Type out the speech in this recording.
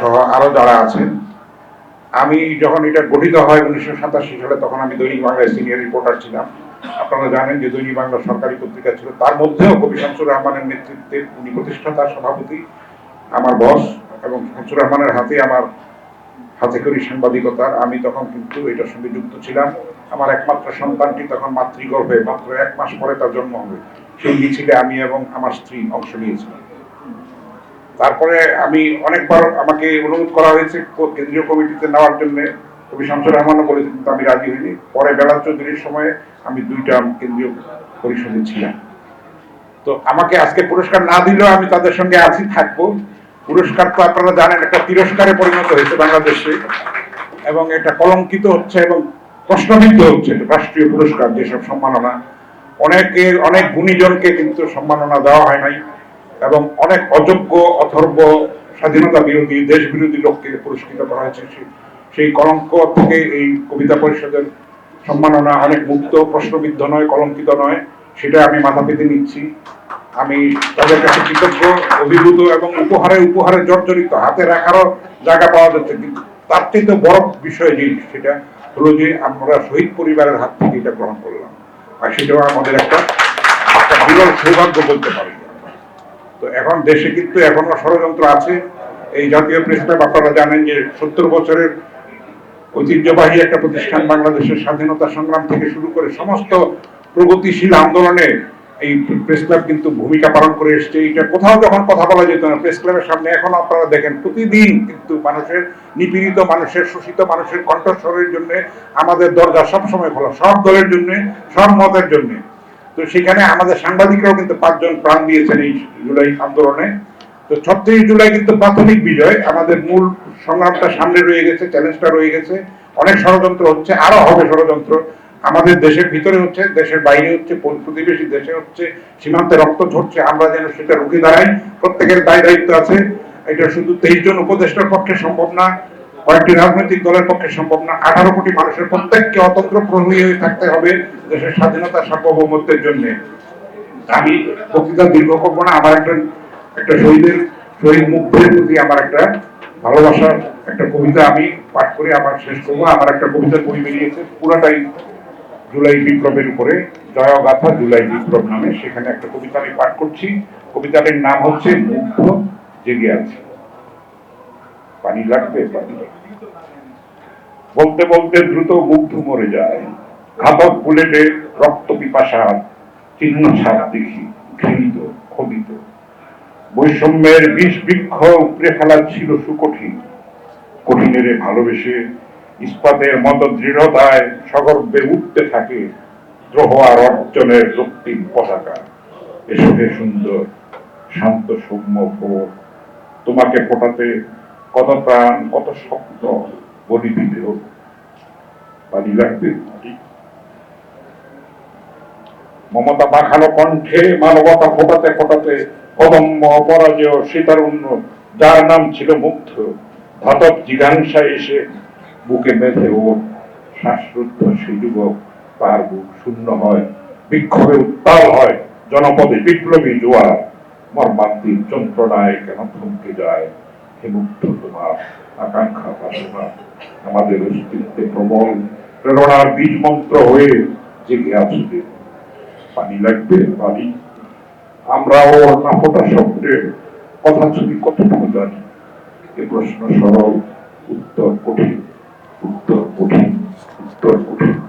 সহ আরও যারা আছেন, আমি যখন এটা গঠিত হয় উনিশশো সাতাশি সালে, তখন আমি দৈনিক বাংলায় সিনিয়র রিপোর্টার ছিলাম। আপনারা জানেন যে দৈনিক বাংলা সরকারি পত্রিকা ছিল। তার মধ্যেও কবি শামসুর রহমানের নেতৃত্বে উনি প্রতিষ্ঠাতা সভাপতি, আমার বস এবং শামসুর রহমানের হাতে আমার হাতে করি সাংবাদিকতার আমি তখন কিন্তু এটার সঙ্গে যুক্ত ছিলাম। আমার একমাত্র সন্তানটি তখন মাতৃগর্ভে, মাত্র এক মাস পরে তার জন্ম হবে। সেই মিছিলে আমি এবং আমার স্ত্রী অংশ নিয়েছিলাম। তারপরে আমি অনেকবার আমাকে অনুরোধ করা হয়েছে কেন্দ্রীয় কমিটিতে নেওয়ার জন্য। কবি শামসুর রহমানও বলেছেন, কিন্তু আমি রাজি হইনি। পরে বেলা চৌধুরীর সময়ে আমি দুইটা কেন্দ্রীয় পরিষদে ছিলাম। তো আমাকে আজকে পুরস্কার না দিলেও আমি তাদের সঙ্গে আছি, থাকব। পুরস্কার তো আপনারা জানেন, একটা তিরস্কারে পরিণত হয়েছে বাংলাদেশে। এবং এটা কলঙ্কিত হচ্ছে এবং প্রশ্নবিদ্ধ হচ্ছে রাষ্ট্রীয় পুরস্কার, যেসব সম্মাননা। অনেকে, অনেক গুণীজনকে কিন্তু সম্মাননা দেওয়া হয় নাই। এবং অনেক অযোগ্য, অথর্ব, স্বাধীনতা বিরোধী দেশ বিরোধী লোককে পুরস্কৃত করা হয়েছে। সেই কলঙ্ক থেকে এই কবিতা পরিষদের সম্মাননা অনেক মুক্ত, প্রশ্নবিদ্ধ নয়, কলঙ্কিত নয় সেটা আমি মাথা পেতে নিচ্ছি। আমি তাদের কাছে কৃতজ্ঞ, অভিভূত এবং উপহারে উপহারে জর্জরিত, হাতে রাখারও জায়গা পাওয়া যাচ্ছে, কিন্তু তার থেকে বড় বিষয় যে সেটা হলো যে আমরা শহীদ পরিবারের হাত থেকে এটা গ্রহণ করলাম। আর সেটাও আমাদের একটা একটা বিরল সৌভাগ্য বলতে পারি। তো এখন দেশে কিন্তু এখনও ষড়যন্ত্র আছে। এই জাতীয় প্রেস আপনারা জানেন যে সত্তর বছরের ঐতিহ্যবাহী একটা প্রতিষ্ঠান বাংলাদেশের স্বাধীনতা সংগ্রাম থেকে শুরু করে সমস্ত প্রগতিশীল আন্দোলনে এই প্রেস ক্লাব কিন্তু ভূমিকা পালন করে এসছে। এটা কোথাও যখন কথা বলা যেত না, প্রেস ক্লাবের সামনে এখন আপনারা দেখেন প্রতিদিন কিন্তু মানুষের, নিপীড়িত মানুষের, শোষিত মানুষের কণ্ঠস্বরের জন্য, আমাদের দরজা সবসময় খোলা, সব দলের জন্য, সব মতের জন্য। তো সেখানে আমাদের সাংবাদিকরাও কিন্তু পাঁচজন প্রাণ দিয়েছেন এই জুলাই আন্দোলনে। তো ছত্রিশ জুলাই কিন্তু প্রাথমিক বিজয়। আমাদের মূল সংগ্রামটা সামনে রয়ে গেছে চ্যালেঞ্জটা রয়ে গেছে। অনেক ষড়যন্ত্র হচ্ছে, আরও হবে ষড়যন্ত্র। আমাদের দেশের ভিতরে হচ্ছে, দেশের বাইরে হচ্ছে প্রতিবেশী দেশে হচ্ছে, সীমান্তে রক্ত ঝরছে, আমরা যেন সেটা রুখে দাঁড়াই। প্রত্যেকের দায় দায়িত্ব আছে। এটা শুধু তেইশ জন উপদেষ্টার পক্ষে সম্ভব না কয়েকটি রাজনৈতিক দলের পক্ষে সম্ভব না। আঠারো কোটি মানুষের প্রত্যেককে অতন্ত্র প্রহরী হয়ে থাকতে হবে দেশের স্বাধীনতা, সার্বভৌমত্বের জন্য। আমি বক্তৃতা দীর্ঘ করব না, আমার একটা একটা শহীদের, শহীদ মুগ্ধের প্রতি আমার একটা ভালোবাসার একটা কবিতা আমি পাঠ করে আমার শেষ করব। আমার একটা কবিতার বই বেরিয়েছে, পুরাটাই জুলাই বিপ্লবের উপরে জয়গাথা জুলাই বিপ্লব নামে। সেখানে একটা কবিতা আমি পাঠ করছি। কবিতাটির নাম হচ্ছে মুগ্ধ জেগে আছে। পানি লাগবে, পানি বলতে বলতে দ্রুত মুগ্ধ মরে যায়। ঘাতক বুলেটে রক্ত পিপাসা, চিহ্ন ছাপ দেখি, ঘৃণিত, ক্ষোভিত। বৈষম্যের বিষ বৃক্ষ উপড়ে ফেলা ছিল সুকঠিন। কঠিনেরে ভালোবেসে ইস্পাতের মতো দৃঢ়তায় সগর্বে উঠতে থাকে দ্রোহ আর অর্জনের রক্তিম পতাকা। এসো হে সুন্দর, শান্ত সৌম্য ভোর। তোমাকে ফোটাতে কত প্রাণ, কত স্বপ্ন বলি দিতে পানি লাগবে মমতা মাখানো কণ্ঠে, মানবতা ফোটাতে ফোটাতে অদম্য অপরাজয় সীতারুণ্য যার নাম ছিল মুগ্ধ। ধাতব জিজ্ঞাসায় এসে বুকে বেঁধে, ও শ্বাসরুদ্ধ সেই যুবক, তার বুক শূন্য হয়, বিক্ষোভে উত্তাল হয়, জনপদে বিপ্লবী জোয়ার। মর্মান্তিক যন্ত্রণায় কেন থমকে যায়? আকাঙ্ক্ষা বাসনা আমাদের অস্তিত্বে প্রবল প্রেরণার বীজ মন্ত্র হয়ে জেগে আসবে। পানি লাগবে পানি আমরা ওর নাপটা শব্দের কথা যদি কতটুকু জানি? এ প্রশ্ন সরল, উত্তর কঠিন উত্তর কঠিন উত্তর কঠিন।